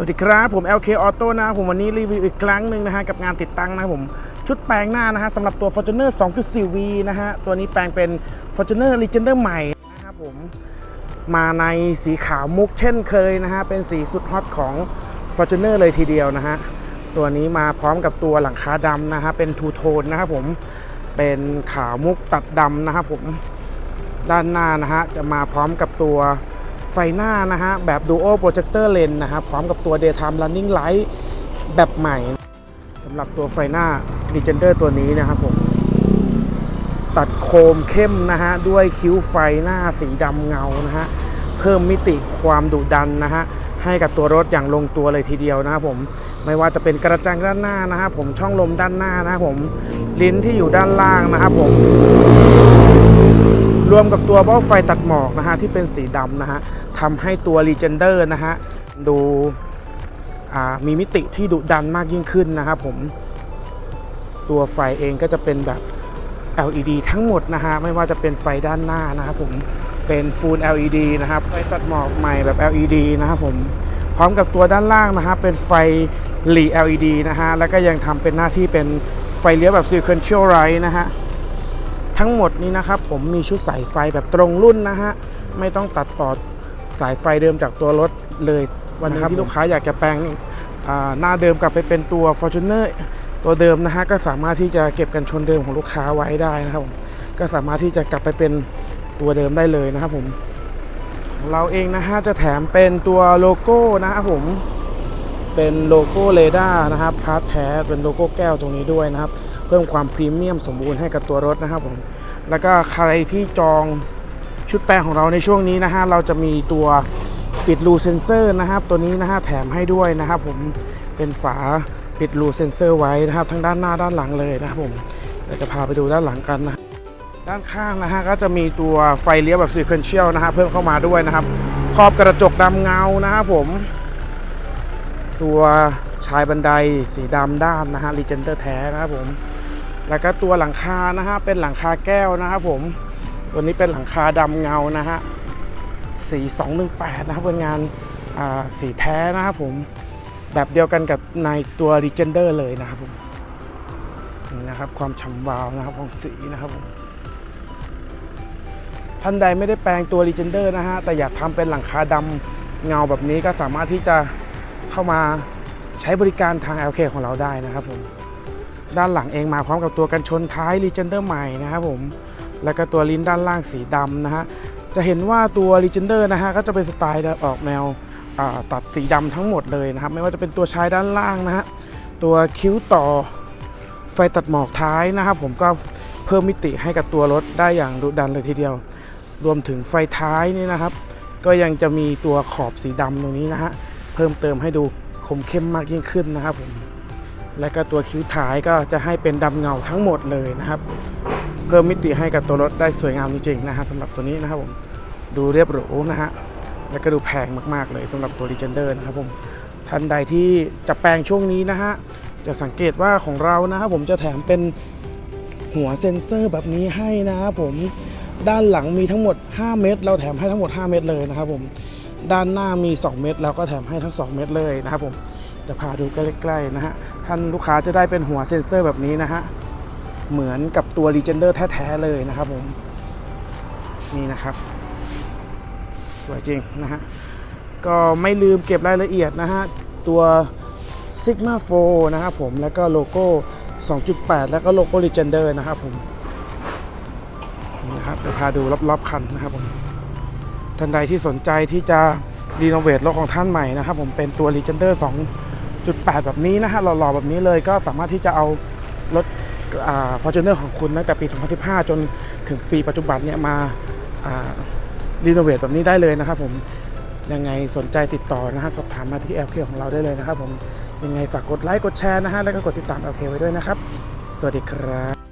สวัสดีครับ ผม LK Auto นะครับผมวันนี้รีวิวอีกครั้งหนึ่งนะฮะกับงานติดตั้งนะครับผมชุดแปลงหน้านะฮะสำหรับตัว Fortuner 2.4V นะฮะตัวนี้แปลงเป็น Fortuner Legender ใหม่นะครับผมมาในสีขาวมุกเช่นเคยนะฮะเป็นสีสุดฮอตของ Fortuner เลยทีเดียวนะฮะตัวนี้มาพร้อมกับตัวหลังคาดำนะฮะเป็นทูโทนนะครับผมเป็นขาวมุกตัดดำนะครับผมด้านหน้านะฮะจะมาพร้อมกับตัว ไฟหน้านะฮะ แบบ Dual Projector Lens นะฮะ พร้อมกับตัว Daytime Running Light แบบใหม่สำหรับตัวไฟหน้า Legender ตัวนี้นะครับผม ตัดโคมเข้มนะฮะ ด้วยคิ้วไฟหน้าสีดำเงานะฮะ เพิ่มมิติความดุดันนะฮะ ให้กับตัวรถอย่างลงตัวเลยทีเดียวนะครับผมไม่ว่าจะเป็นกระจังด้านหน้านะฮะผมช่องลมด้านหน้านะครับผมลิ้นที่อยู่ด้านล่างนะครับผม วมกับตัวเบ้าไฟตัดหมอกนะฮะที่เป็นสีดำนะฮะทำให้ตัว Legender นะฮะดูมีมิติที่ดุดันมากยิ่งขึ้นนะครับผมตัวไฟเองก็จะเป็นแบบ LED ทั้งหมดนะฮะไม่ว่าจะเป็นไฟด้านหน้านะครับผมเป็น Full LED นะครับไฟตัดหมอกใหม่แบบ LED นะครับผมพร้อมกับตัวด้านล่างนะฮะเป็นไฟหลี LED นะฮะแล้วก็ยังทำเป็นหน้าที่เป็นไฟเลี้ยวแบบ Sequential Light นะฮะ ทั้งหมดนี้นะครับผมมีชุดสายไฟแบบตรงรุ่นนะฮะไม่ต้องตัดต่อสายไฟเดิมจากตัวรถเลยวันนี้ที่ลูกค้าอยากจะแปลงอ่าหน้าเดิมกลับไปเป็นตัว Fortuner ตัวเดิมนะฮะก็สามารถที่จะเก็บกันชนเดิมของลูกค้าไว้ได้นะครับผมก็สามารถที่จะกลับไปเป็นตัวเดิมได้เลยนะครับผมของเราเองนะฮะจะแถมเป็นตัวโลโก้นะครับผมเป็นโลโก้เรดาร์นะครับพาร์ทแท้เป็นโลโก้แก้วตรงนี้ด้วยนะครับ เพิ่มความพรีเมียมสมบูรณ์ให้กับตัวรถนะครับผมแล้วก็ใครที่จองชุดแปลงของเราในช่วงนี้นะฮะเราจะมีตัวปิดรูเซนเซอร์นะครับ ตัวนี้นะฮะแถมให้ด้วยนะครับผมเป็นฝาปิดรูเซนเซอร์ไว้นะครับทั้งด้านหน้าด้านหลังเลยนะครับผมเดี๋ยวจะพาไปดูด้านหลังกันนะด้านข้างนะฮะก็จะมีตัวไฟเลี้ยวแบบ sequential นะฮะเพิ่มเข้ามาด้วยนะครับขอบกระจกดำเงานะครับผม ตัวชายบันไดสีดำด้านนะฮะ Legender แท้นะครับผม แล้วก็ตัวหลังคานะฮะเป็นหลังคาแก้วนะครับผม ตัวนี้เป็นหลังคาดำเงานะฮะสี218นะครับเป็นงานสีแท้นะครับผมแบบเดียวกันกับในตัว Legender เลยนะครับผมนี่นะครับความฉ่ำวาวนะครับของสีนะครับผมท่านใดไม่ได้แปลงตัว Legender นะฮะแต่อยากทำเป็นหลังคาดำเงาแบบนี้ก็สามารถที่จะเข้ามาใช้บริการทาง LK ของเราได้นะครับผม ด้านหลังเองมาพร้อมกับตัวกันชนท้าย Legender ใหม่นะครับผม แล้วก็ตัวลิ้นด้านล่างสีดำนะฮะ จะเห็นว่าตัว Legender นะฮะก็จะเป็นสไตล์ออกแนวตัดสีดำทั้งหมดเลยนะครับ ไม่ว่าจะเป็นตัวชายด้านล่างนะฮะ ตัวคิ้วต่อไฟตัดหมอกท้ายนะครับผมก็เพิ่มมิติให้กับตัวรถได้อย่างดุดันเลยทีเดียว รวมถึงไฟท้ายนี่นะครับ ก็ยังจะมีตัวขอบสีดำตรงนี้นะฮะ เพิ่มเติมให้ดูคมเข้มมากยิ่งขึ้นนะครับผม และก็ตัวคิ้วท้ายก็จะให้เป็นดำเงาทั้งหมดเลยนะครับ เพิ่มมิติให้กับตัวรถได้สวยงามจริงๆนะฮะสำหรับตัวนี้นะครับผมดูเรียบหรูนะฮะและก็ดูแพงมากๆเลยสำหรับตัว Legender นะครับผมท่านใดที่จะแปลงช่วงนี้นะฮะจะสังเกตว่าของเรานะครับผมจะแถมเป็นหัวเซ็นเซอร์แบบนี้ให้นะครับผมด้านหลังมีทั้งหมด 5 เม็ดเราแถมให้ทั้งหมด 5 เม็ดเลยนะครับผมด้านหน้ามี 2 เม็ดเราก็แถมให้ทั้ง 2 เม็ดเลยนะครับผมจะพาดูใกล้ๆนะฮะ ท่านลูกค้าจะได้เป็นหัวเซ็นเซอร์แบบนี้นะฮะ เหมือนกับตัว Legender แท้ ๆ เลยนะครับผม นี่นะครับ สวยจริงนะฮะ ก็ไม่ลืมเก็บรายละเอียดนะฮะ ตัว Sigma 4นะครับผม แล้วก็โลโก้ 2.8 แล้วก็โลโก้ Legender นะครับผม นี่นะครับเดี๋ยวพาดูรอบๆคันนะครับผม ท่านใดที่สนใจที่จะรีโนเวทรถของท่านใหม่นะครับผมเป็นตัว จุดแปดแบบนี้นะฮะหล่อๆแบบนี้เลยก็สามารถที่จะเอารถฟอร์จูเนอร์ของคุณตั้งแต่ปี 2015 จนถึงปีปัจจุบันเนี่ยมารีโนเวทแบบนี้ได้เลยนะครับผมยังไงสนใจติดต่อนะฮะสอบถามมาที่ LK ของเราได้เลยนะครับผมยังไงฝากกดไลค์กดแชร์นะฮะแล้วก็กดติดตาม LK ไว้ด้วยนะครับ สวัสดีครับ